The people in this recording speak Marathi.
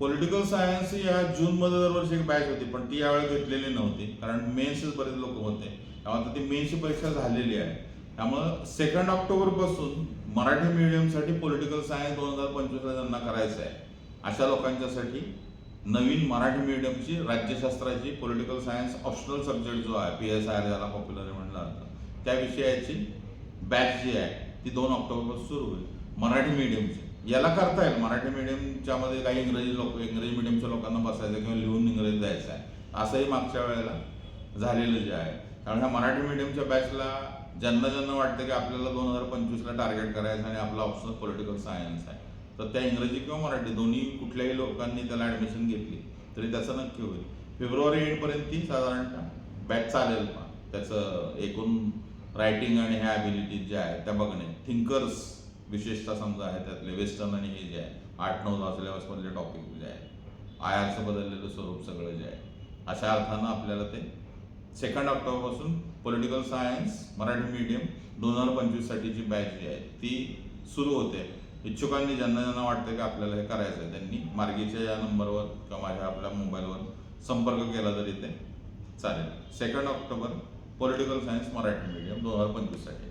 पॉलिटिकल सायन्स या जूनमध्ये दरवर्षी एक बॅच होती पण ती यावेळी घेतलेली नव्हती कारण मेन्सच बरेच लोक होते. त्यामुळे आता ती मेन्सची परीक्षा झालेली आहे. त्यामुळं सेकंड ऑक्टोबरपासून मराठी मीडियमसाठी पॉलिटिकल सायन्स दोन हजार पंचवीसला ज्यांना करायचं आहे. अशा लोकांच्यासाठी नवीन मराठी मिडियमची राज्यशास्त्राची पॉलिटिकल सायन्स ऑप्शनल सब्जेक्ट जो आहे पी एस आय ज्याला पॉप्युलर म्हणलं जातं त्या विषयाची बॅच जी आहे ती दोन ऑक्टोबरपासून सुरू होईल. मराठी मिडियमची याला करता येईल मराठी मीडियमच्या मध्ये काही इंग्रजी लोक इंग्रजी मीडियमच्या लोकांना बसायचं किंवा लिहून इंग्रजी द्यायचं आहे. असंही मागच्या वेळेला झालेलं जे आहे. कारण ह्या मराठी मीडियमच्या बॅचला ज्यांना ज्यांना वाटतं की आपल्याला दोन हजार पंचवीसला टार्गेट करायचं आणि आपला ऑप्शनल पॉलिटिकल सायन्स आहे. तर त्या इंग्रजी किंवा मराठी दोन्ही कुठल्याही लोकांनी त्याला ॲडमिशन घेतली तरी त्याचं नक्की होईल. फेब्रुवारी एंडपर्यंत ती साधारणतः बॅच चालेल पण. त्याचं एकूण रायटिंग आणि ह्या ॲबिलिटीज ज्या आहेत त्या बघणे. थिंकर्स विशेषतः समजा आहे त्यातले वेस्टर्न आणि हे जे आहे आठ नऊ दहा सिलेबसमधले टॉपिक जे आहे आय आरचं बदललेलं स्वरूप सगळं जे आहे अशा अर्थानं आपल्याला ते सेकंड ऑक्टोबरपासून पॉलिटिकल सायन्स मराठी मीडियम दोन हजार पंचवीससाठी जी बॅच जी आहे ती सुरू होते. इच्छुकांनी ज्यांना ज्यांना वाटतं की आपल्याला हे करायचं आहे त्यांनी मार्गीच्या या नंबरवर किंवा माझ्या आपल्या मोबाईलवर संपर्क केला तरी ते चालेल. Second October political science Marathi medium दोन हजार पंचवीससाठी.